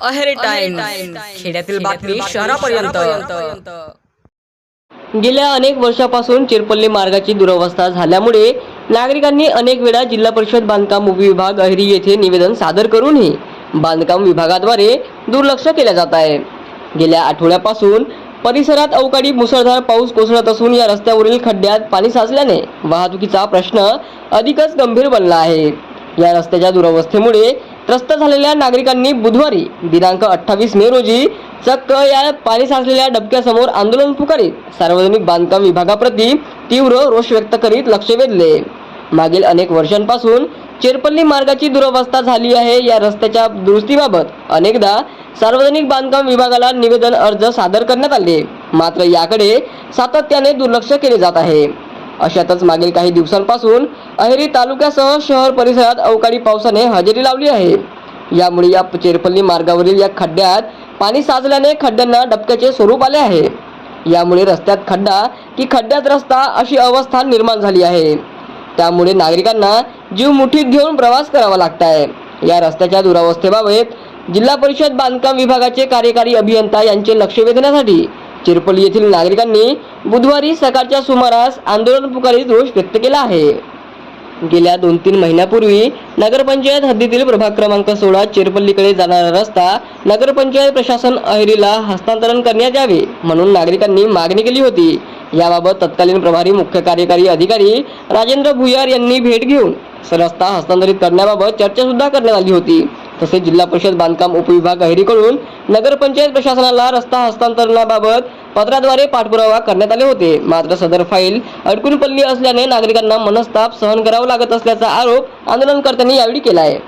Aheri time खेड्यातील बातमी शहरापर्यंत. गेल्या अनेक वर्षापासून चिरपल्ली मार्गाची दुरवस्था झाल्यामुळे नागरिकांनी अनेक वेळा जिल्हा परिषद बांधकाम उपविभाग अहेरी येथे निवेदन सादर करूनही बांधकाम विभागाद्वारे दुर्लक्ष केले जात आहे. गेल्या आठवड्यापासून परिसरात अवकाळी मुसळधार पाऊस कोसळत असून या रस्त्यावरील खड्ड्यात पाणी साचल्याने वाहतुकीचा प्रश्न अधिकच गंभीर बनला आहे. या रस्त्याच्या दुरवस्थेमुळे त्रस्त झालेल्या नागरिकांनी बुधवारी दिनांक अठ्ठावीस मे रोजी चक्क या पाणी साचलेल्या डबक्यासमोर आंदोलन पुकारीत सार्वजनिक बांधकाम विभागाप्रती तीव्र रोष व्यक्त करीत लक्ष वेधले. मागील अनेक वर्षांपासून चेरपल्ली मार्गाची दुरवस्था झाली आहे. या रस्त्याच्या दुरुस्तीबाबत अनेकदा सार्वजनिक बांधकाम विभागाला निवेदन अर्ज सादर करण्यात आले. मात्र याकडे सातत्याने दुर्लक्ष केले जात आहे. अशातच मागील काही दिवसांपासून अहेरी तालुक्यासह शहर परिसरात अवकाळी पावसाने हजेरी लावली आहे. यामुळे या चेरपल्ली मार्गावरील या खड्ड्यात पाणी साचल्याने खड्ड्यांना डबक्याचे स्वरूप आले आहे. यामुळे रस्त्यात खड्डा की खड्ड्यात रस्ता अशी अवस्था निर्माण झाली आहे. त्यामुळे नागरिकांना जीव मुठीत घेऊन प्रवास करावा लागत आहे या रस्त्याच्या दुरावस्थेबाबत जिल्हा परिषद बांधकाम विभागाचे कार्यकारी अभियंता यांचे लक्ष वेधण्यासाठी चिरपल्ली येथील नागरिकांनी बुधवारी सकाळच्या सुमारास आंदोलन पुकारीत रोष व्यक्त केला आहे. गेल्या दोन तीन महिन्यापूर्वी नगरपंचायत हद्दीतील प्रभाग क्रमांक सोळा चिरपल्लीकडे जाणारा रस्ता नगरपंचायत प्रशासन अहेरीला हस्तांतरण करण्यात यावे म्हणून नागरिकांनी मागणी केली होती. याबाबत तत्कालीन प्रभारी मुख्य कार्यकारी अधिकारी राजेंद्र भुयार यांनी भेट घेऊन रस्ता हस्तांतरित करण्याबाबत चर्चा सुद्धा करण्यात आली होती. तसेच जिल्हा परिषद बांधकाम उपविभाग अहेरीकडून नगरपंचायत प्रशासनाला रस्ता हस्तांतरणाबाबत पत्राद्वारे पाठपुरावा करण्यात आले होते. मात्र सदर फाईल अडकून पडली असल्याने नागरिकांना मनस्ताप सहन करावा लागत असल्याचा आरोप आंदोलनकर्त्यांनी यावेळी केला आहे.